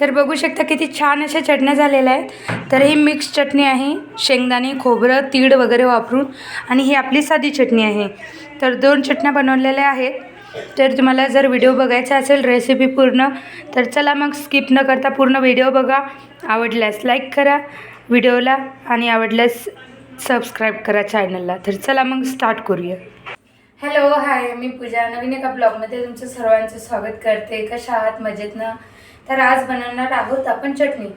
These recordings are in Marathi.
तर बघू शकता किती छान अशा चटण्या झालेल्या आहेत. तर ही मिक्स चटणी आहे शेंगदाणे खोबरं तीळ वगैरे वापरून आणि ही आपली साधी चटणी आहे. तर दोन चटण्या बनवलेल्या आहेत. तर तुम्हाला जर व्हिडिओ बघायचा असेल रेसिपी पूर्ण तर चला मग स्किप न करता पूर्ण व्हिडिओ बघा. आवडल्यास लाईक करा व्हिडिओला आणि आवडल्यास सबस्क्राईब करा चॅनलला तर चला मग स्टार्ट करूया. हॅलो हाय मी पूजा. नवीन एका ब्लॉगमध्ये तुमचं सर्वांचं स्वागत करते. कशा आहात? मजेतनं तर आज बनवणार आहोत आपण चटणी.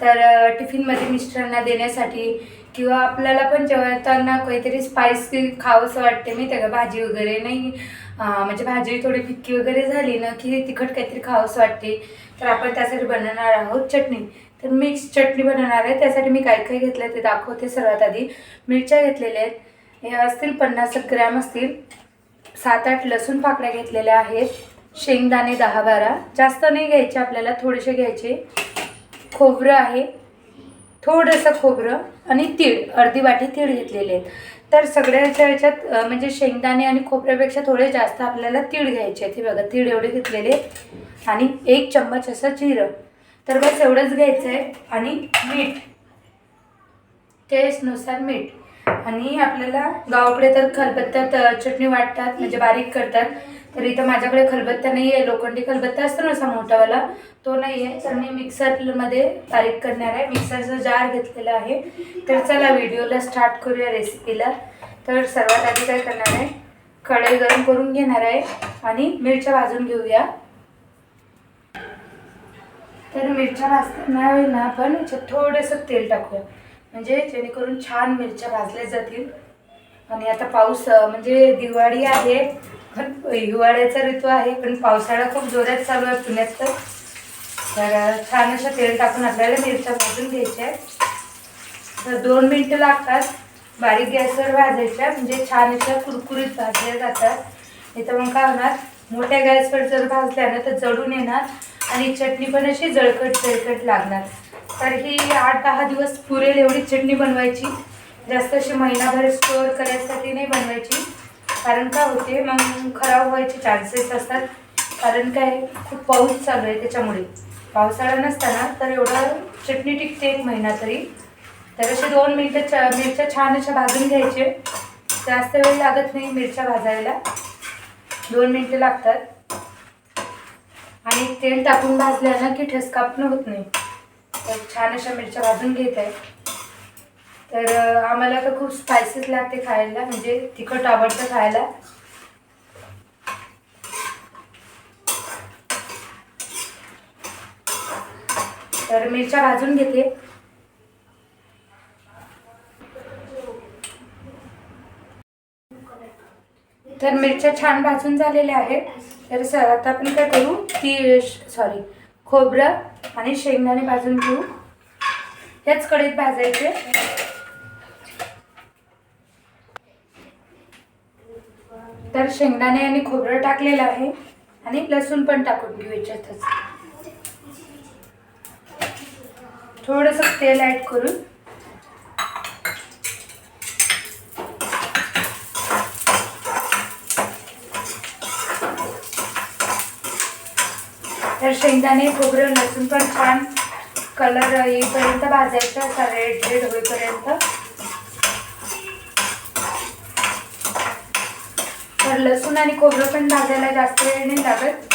तर टिफिनमध्ये मिस्टरांना देण्यासाठी किंवा आपल्याला पण जेवताना काहीतरी स्पायसी खावंसं वाटते मी त्या भाजी वगैरे नाही म्हणजे भाजी थोडी फिक्की वगैरे झाली ना की तिखट काहीतरी खावंसं वाटते तर आपण त्यासाठी बनवणार आहोत चटणी. तर मिक्स चटणी बनवणार आहे. त्यासाठी मी काय काय घेतलं ते दाखवते सर्वात आधी. मिरच्या घेतलेल्या आहेत. हे असतील पन्नास ग्रॅम असतील. सात आठ लसूण पाकळ्या घेतलेल्या आहेत. शेंगदाणे दहा बारा. जास्त नाही घ्यायचे आपल्याला थोडेसे घ्यायचे. खोबरं आहे. थोडंसं खोबरं आणि तीळ. अर्धी वाटी तीळ घेतलेले आहेत. तर सगळ्याच्या ह्याच्यात म्हणजे शेंगदाणे आणि खोबऱ्यापेक्षा थोडे जास्त आपल्याला तीळ घ्यायचे आहेत. हे बघा तीळ एवढे घेतलेले आहेत. आणि एक चम्मच असं जिरं. तर बस एवढंच घ्यायचं आहे. आणि मीठ. टेस्टनुसार मीठ. आणि आपल्याला गावाकडे तर खलबत्त्यात चटणी वाटतात म्हणजे बारीक करतात. तर इथं माझ्याकडे खलबत्ता नाही आहे लोखंडी खलबत्ता असतो ना असा मोठावाला तो नाही आहे तर मी मिक्सरमध्ये बारीक करणार आहे. मिक्सरचा जार घेतलेला आहे. तर चला व्हिडिओला स्टार्ट करूया रेसिपीला. तर सर्वात आधी काय करणार आहे? कढई गरम करून घेणार आहे आणि मिरच्या भाजून घेऊया. तर मिरच्या भाजताना ना आपण थोडंसं तेल टाकूया. म्हणजे जेणेकरून छान मिरच्या भाजल्या जातील. आणि आता पाऊस म्हणजे दिवाळी आहे. पण हिवाळ्याचा ऋतू आहे पण पावसाळा खूप जोरात चालू आहे पुण्यात तर. तर छान असं तेल टाकून आपल्याला मिरच्या भाजून घ्यायच्या आहेत. तर दोन मिनटं लागतात. बारीक गॅसवर भाजायच्या म्हणजे छान अशा कुरकुरीत भाजल्या जातात. नाही तर मग काय होणार? मोठ्या गॅसवर जर भाजल्या ना तर जळून येणार आणि चटणी पण अशी जळकट जळकट लागणार. तर ही आठ दहा दिवस पुरेल एवढी चटणी बनवायची. जास्त अशी महिनाभर स्टोअर करायसाठी नाही बनवायची. कारण काय होते? मग खराब व्हायचे चान्सेस असतात. कारण काय? खूप पाऊस चालू आहे त्याच्यामुळे. पावसाळा नसताना तर एवढं चटणी टिकते एक महिना तरी. तर असे दोन मिनटं च मिरच्या छान अशा भाजून घ्यायचे. जास्त वेळ लागत नाही मिरच्या भाजायला. दोन मिनटं लागतात. आणि तेल टाकून भाजल्या ना की ठसकापणं होत नाही. तर छान अशा मिरच्या भाजून घेत. आहे तर आम्हाला तर खूप स्पायसीस लागते खायला म्हणजे तिखट आवडतं खायला. तर मिरच्या भाजून घेते. तर मिरच्या छान भाजून झालेल्या आहेत. तर स आता आपण काय करू? ती सॉरी खोबरं आणि शेंगदाणे भाजून घेऊ. ह्याच कढईत भाजायचे. तर शेंगदाणे आणि खोबरं टाकलेलं आहे आणि लसूण पण टाकून घेऊ याच्यातच. थोडंसं तेल ॲड करून. तर शेंगदाणे खोबरं लसूण पण छान कलर येईपर्यंत भाजायचं असा रेड रेड होईपर्यंत. तर लसूण आणि खोबरं पण भाजायला जास्त वेळ नाही लागत.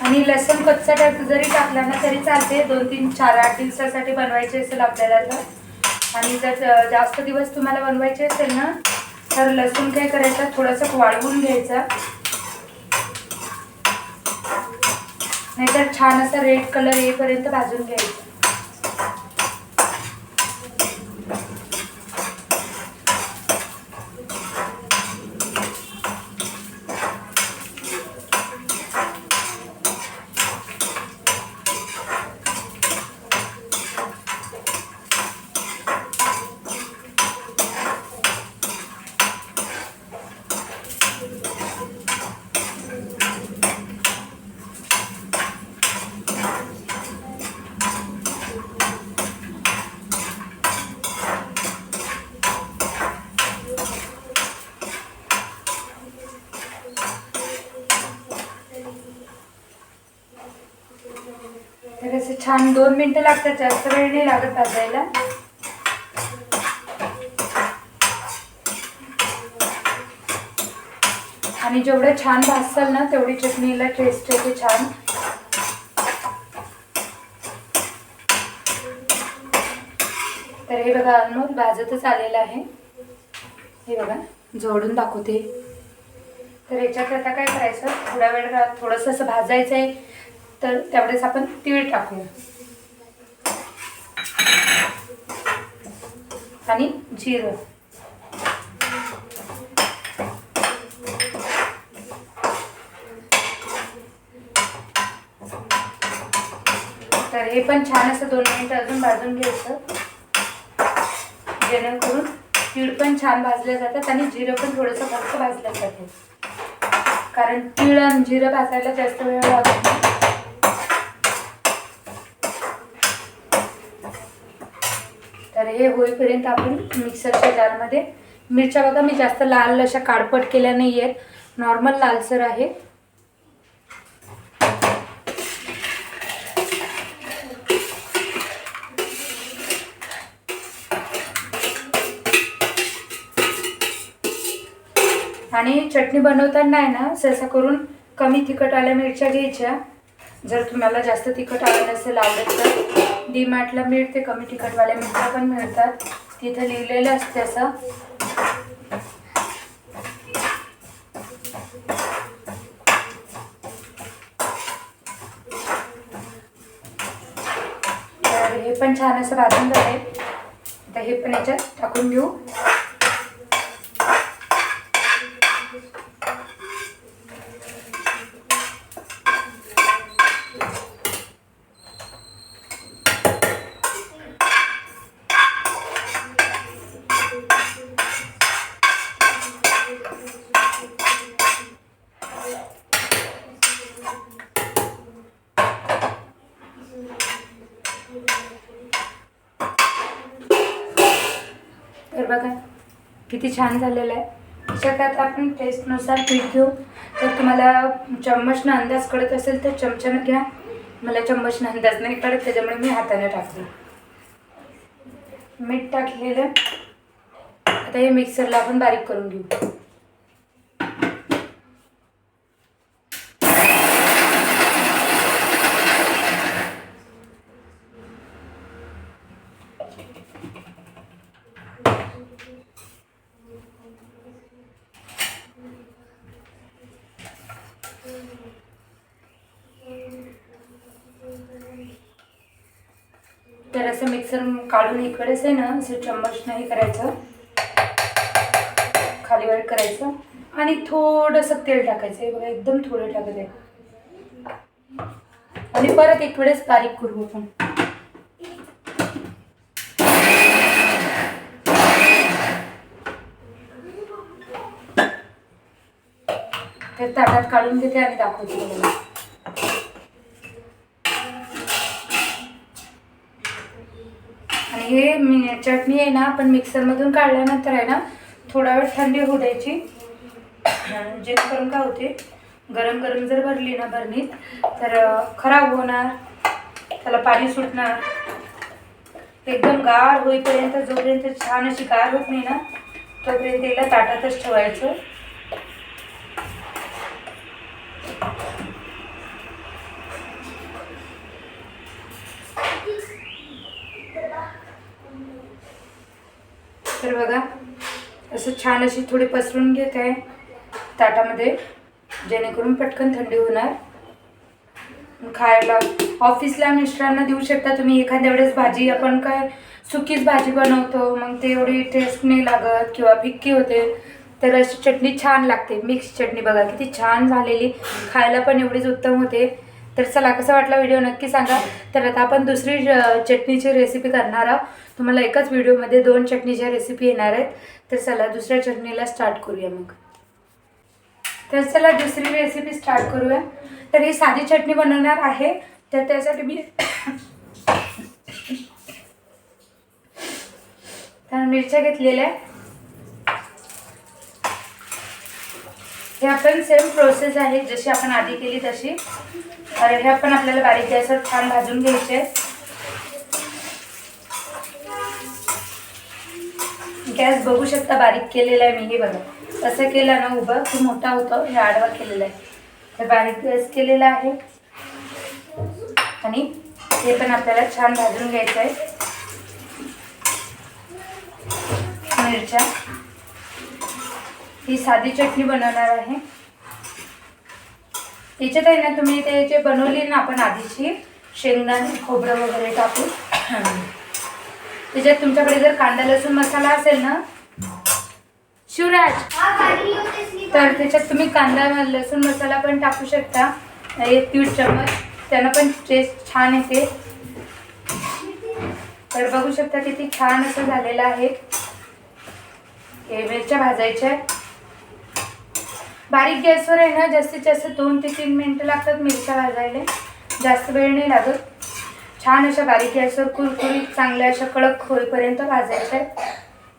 आणि लसूण कच्चा टाक जरी टाकला ना तरी चालते. दोन तीन चार आठ दिवसासाठी बनवायचे असेल आपल्याला तर. आणि जर जास्त दिवस तुम्हाला बनवायचे असेल ना तर लसूण काय करायचं? थोडंसं वाळवून घ्यायचा. नाहीतर छान असा रेड कलर येईपर्यंत भाजून घ्यायचा. छान दोन मिनटं लागतात जास्त वेळ नाही लागत भाजायला. आणि जेवढं छान भाजसाल ना तेवढी चटणीला टेस्ट येते छान. तर हे बघा अनमोल भाजतच आलेलं आहे. हे बघा जोडून दाखवते. तर याच्यात आता काय करायचं? थोड्या वेळ थोडंसं असं भाजायचं आहे तर त्यावेळेस आपण तीळ टाकूया. आणि जिरं. तर हे पण छान असं दोन मिनिटं अजून भाजून घ्यायचं. जेणेकरून तीळ पण छान भाजल्या जातात आणि जिरं पण थोडंसं फक्त भाजलं जाते. कारण तीळ आणि जिरं भाजायला जास्त वेळ लागत नाही. हे होईपर्यंत आपण मिक्सरच्या जारमध्ये मिरच्या बघा मी जास्त लाल अशा काळपट केल्या नाही आहेत नॉर्मल लालसर आहे. आणि चटणी बनवताना आहे ना सहसा करून कमी तिखट आल्या मिरच्या घ्यायच्या. जर तुम्हाला जास्त तिखट आलं नसेल आवडत तर डी मार्टला मिळते कमी तिखटवाल्या मिरच्या पण मिळतात. तिथं लिहिलेलं असते असं. तर हे पण छान असं भाजून झाले आता हे पण याच्यात टाकून घेऊ तर बघा किती छान झालेलं आहे. त्याच्यात आता आपण टेस्टनुसार पीठ घेऊ. तर तुम्हाला चम्मचनं अंदाज कळत असेल तर चमच्यानं घ्या. मला चम्मचनं अंदाज नाही कळत त्याच्यामुळे मी हाताने टाकले मीठ टाकलेलं. आता हे मिक्सरला आपण बारीक करून घेऊ. तर असं मिक्सर काढून इकडेच आहे ना असं चम्मच नाही करायचं. खाली वर करायचं. आणि थोडंसं तेल टाकायचं. हे बघा एकदम थोडं टाकत आहे. आणि परत एक वेळेस बारीक करू आपण. ते ताटात काढून घेते आणि दाखवते आणि हे मी चटणी आहे ना आपण मिक्सरमधून काढल्यानंतर आहे ना थोडा वेळ थंडी होऊ द्यायची. जेणेकरून काय होते गरम गरम जर भरली ना भरणीत तर खराब होणार त्याला पाणी सुटणार. एकदम गार होईपर्यंत जोपर्यंत छान अशी गार होत नाही ना तोपर्यंत तिला ताटातच ठेवायचं. तर बघा असं छान अशी थोडी पसरून घेत आहे. ताटामध्ये जेणेकरून पटकन थंडी होणार. खायला ऑफिसला मिस्टरांना देऊ शकता तुम्ही. एखाद्या वेळेस भाजी आपण काय सुकीच भाजी बनवतो मग ते एवढी टेस्ट नाही लागत किंवा फिक्की होते तर अशी चटणी छान लागते. मिक्स चटणी बघा किती छान झालेली. खायला पण एवढीच उत्तम होते. तर चला कसा वाटला व्हिडिओ नक्की सांगा. तर आता आपण दुसरी चटणीची रेसिपी करणार आहोत. तुम्हाला एकाच व्हिडिओमध्ये दोन चटणीच्या रेसिपी येणार आहेत. तर चला दुसऱ्या चटणीला स्टार्ट करूया मग. तर चला दुसरी रेसिपी स्टार्ट करूया. तर ही साधी चटणी बनवणार आहे. तर त्यासाठी मी तर मिरच्या घेतलेल्या आहे हे आपण सेम प्रोसेस आहे जशी आपण आधी केली तशी. तर हे आपण आपल्याला बारीक गॅसवर छान भाजून घ्यायचे. गॅस बघू शकता बारीक केलेला आहे मी हे बघा. असं केलं ना उभं की मोठा होतं हे आडवा केलेला आहे. तर बारीक गॅस केलेला आहे. आणि हे पण आपल्याला छान भाजून घ्यायचं आहे. मिरच्या. ही साधी चटणी बनवणार आहे. त्याच्यात आहे ना तुम्ही ते जे बनवली ना आपण आधीची शेंगदाणे खोबरं वगैरे टाकून. त्याच्यात तुमच्याकडे जर कांदा लसूण मसाला असेल ना शिवराज तर त्याच्यात तुम्ही कांदा लसूण मसाला पण टाकू शकता. एक दीड चम्मच त्यानं पण टेस्ट छान येते. तर बघू शकता किती छान असं झालेलं आहे. हे मिरच्या भाजायच्या. बारीक गॅसवर आहे ना जास्तीत जास्त दोन ते तीन मिनटं लागतात मिरच्या भाजायला. जास्त वेळ नाही लागत. छान अशा बारीक गॅसवर कुरकुरीत चांगल्या अशा कडक होईपर्यंत भाजायच्या आहेत.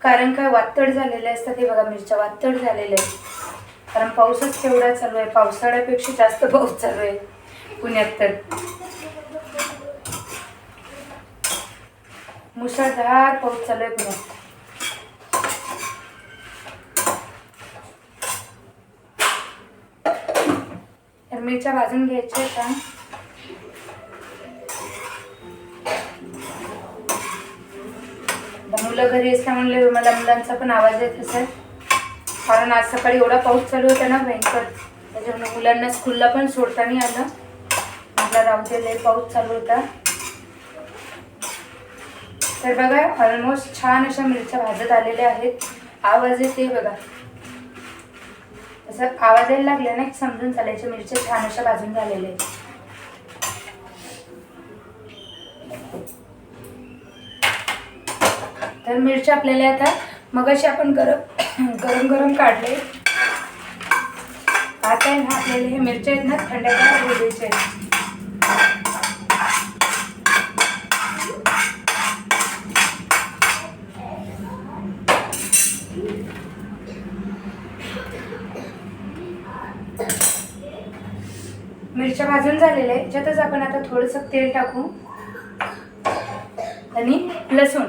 कारण काय वातड झालेले असतात हे बघा मिरच्या वातड झालेल्या आहेत. कारण पाऊसच तेवढा चालू आहे? पावसाळ्यापेक्षा जास्त पाऊस चालू आहे पुण्यात तर. मुसळधार पाऊस चालू आहे पुण्यात. मिरच्या भाजून घ्यायच्या का मुलं घरी असल्यामुळे मला मुलांचा पण आवाज येत असेल. कारण आज सकाळी एवढा पाऊस चालू होता ना भयंकर. त्याच्यामुळे मुलांना स्कूलला पण सोडता नाही आलं. मला राहू लय पाऊस चालू होता. तर बघा ऑलमोस्ट छान अशा मिरच्या भाजत आलेल्या आहेत. आवाज येते बघा. असं आवाज यायला लागला ना की समजून चालायच्या मिरच्या छान अशा भाजून झालेल्या आहेत. तर मिरच्या आपल्याला आता मगाशी आपण गरम गरम गरम काढले. आता आहे ना आपल्याला हे मिरच्या आहेत ना थंड होऊ आहेत. मिरच्या भाजून झालेल्या आहे ज्यातच आपण आता थोडंसं तेल टाकू. आणि लसूण.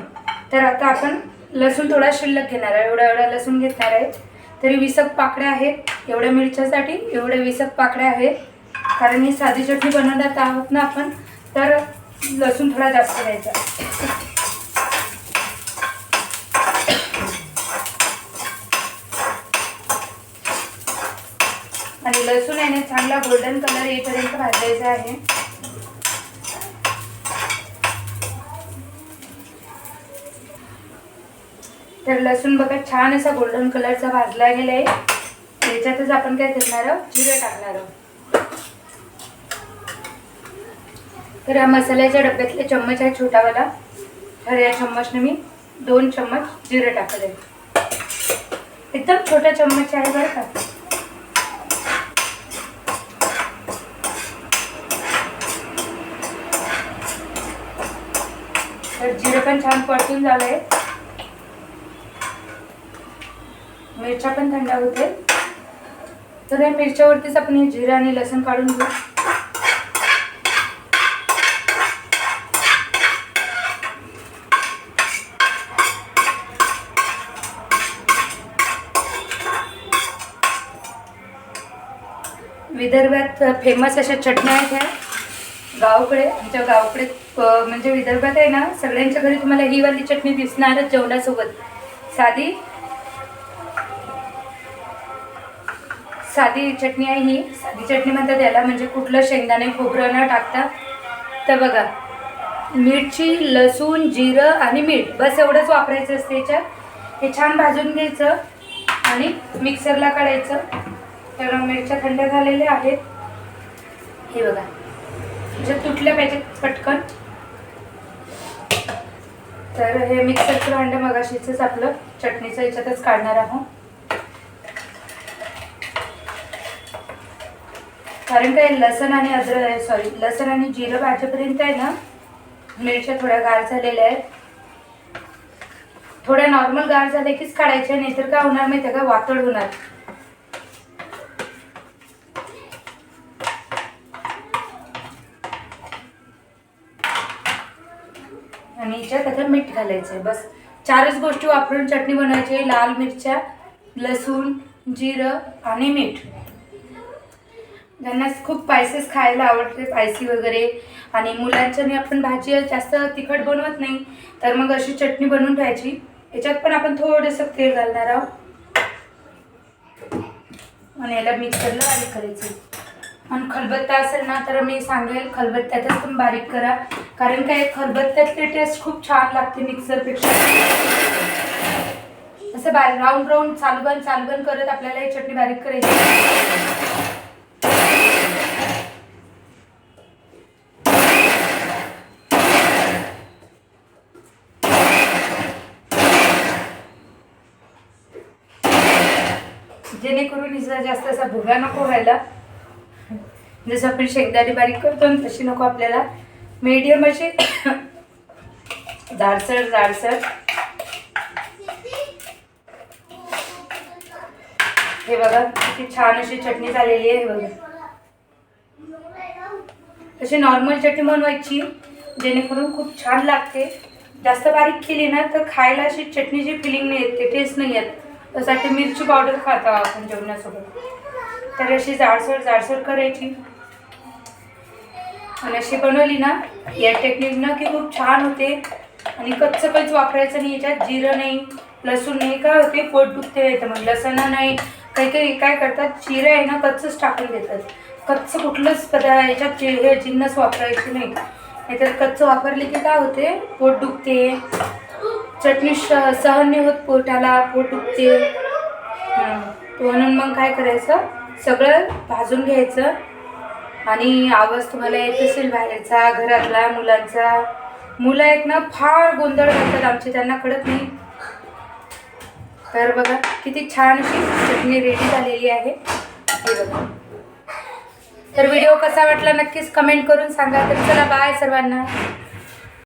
तर आता आपण लसूण थोडा शिल्लक घेणार आहे. एवढा एवढा लसूण घेणार आहे. तरी विसक पाकड्या आहेत. एवढ्या मिरच्यासाठी एवढ्या विसक पाकड्या आहेत. कारण ही साधी चटणी बनवण्यात आहोत ना आपण तर लसूण थोडा जास्त घ्यायचा. आणि लसूण आहे चांगला गोल्डन कलर येईपर्यंत भाजायचा आहे. तर लसूण बघा छान असा गोल्डन कलरचा भाजला गेला आहे. त्याच्यातच आपण काय करणार आहोत? जिरं टाकणार आहोत. तर या मसाल्याच्या डब्यातला चम्मच आहे छोटावाला. तर या चम्मचने मी दोन चम्मच जिरं टाकले एकदम छोटा चम्मच आहे बरं का. तर जिरं पण छान परतून झालंय मिरच्या पण थंड होते तर या मिरच्यावरतीच आपण हे जिरं आणि लसूण काढून घेऊ. विदर्भात फेमस अशा चटण्या आहेत ह्या. गावाकडे आमच्या गावाकडे म्हणजे विदर्भात आहे ना सगळ्यांच्या घरी तुम्हाला ही वाली चटणी दिसणारच जेवणासोबत. साधी साधी चटणी आहे ही. साधी चटणी म्हणतात याला म्हणजे कुठलं शेंगदाणे खोबरं न टाकता. तर बघा मिरची लसूण जिरं आणि मीठ बस एवढंच वापरायचं असतं याच्यात. हे छान भाजून घ्यायचं आणि मिक्सरला काढायचं. तर मिरच्या थंड झालेल्या आहेत. हे बघा. म्हणजे तुटल्या पाहिजे पटकन. तर हे मिक्सरचं भांडं मगाशीच आपलं चटणीचं याच्यातच काढणार आहोत. कारण काय लसण आणि अद्रक सॉरी लसण आणि जिरं भाजेपर्यंत आहे ना मिरच्या थोड्या गार झालेल्या आहेत. थोड्या नॉर्मल गार झाल्या कीच काढायच्या नाहीतर काय होणार माहिती का? वातड होणार. घालायचं. आहे बस चारच गोष्टी वापरून चटणी बनवायची. आहे लाल मिरच्या लसूण जिरं आणि मीठ. ज्यांना खूप स्पायसेस खायला आवडते स्पायसी वगैरे. आणि मुलांच्याने आपण भाजी जास्त तिखट बनवत नाही तर मग अशी चटणी बनवून ठेवायची. याच्यात पण आपण थोडंसं तेल घालणार आहोत. आणि याला मिक्सरला बारीक करायचं. आणि खलबत्ता असेल ना तर मी सांगेल खलबत्त्यातच पण बारीक करा. कारण काय खलबत्त्यातली टेस्ट खूप छान लागते मिक्सरपेक्षा असं बारीक राऊंड राऊंड चालूबन चालूबन करत आपल्याला ही चटणी बारीक करायची. जेणेकरून हिचा जास्त असा भुगा नको व्हायला. जसं आपण शेंगदाणे बारीक करतो ना तशी नको आपल्याला. मीडियम अशी. जाडसर जाडसर. हे बघा किती छान अशी चटणी झालेली आहे हे बघा. अशी नॉर्मल चटणी बनवायची जेणेकरून खूप छान लागते. जास्त बारीक केली ना तर खायला अशी चटणीची फिलिंग नाही येते ते टेस्ट नाही येत. त्यासाठी मिरची पावडर खातो आपण जेवणासोबत. तर अशी जाडसर जाडसर करायची. आणि अशी बनवली ना या टेक्निकनं की खूप छान होते. आणि कच्चं काहीच वापरायचं नाही याच्यात जिरं नाही लसूण नाही काय होते पोट दुखते येतं मग लसण नाही. काही काही काय करतात जिरं आहे ना कच्चंच टाकून देतात. कच्चं कुठलंच पदार्थ याच्यात जे- हे जिन्नस वापरायची नाही. नाहीतर कच्चं वापरले की काय होते पोट दुखते. चटणी श सहन नाही होत पोटाला पोट दुखते. म्हणून मग काय करायचं सगळं भाजून घ्यायचं. आणि आवाज तुम्हाला येत असेल बाहेरचा घरातला मुलांचा. मुलं आहेत ना फार गोंधळ घालतात आमचे त्यांना कळत नाही. तर बघा किती छान अशी चटणी रेडी झालेली आहे. हे बघा. तर व्हिडिओ कसा वाटला नक्कीच कमेंट करून सांगा. तर चला बाय सर्वांना.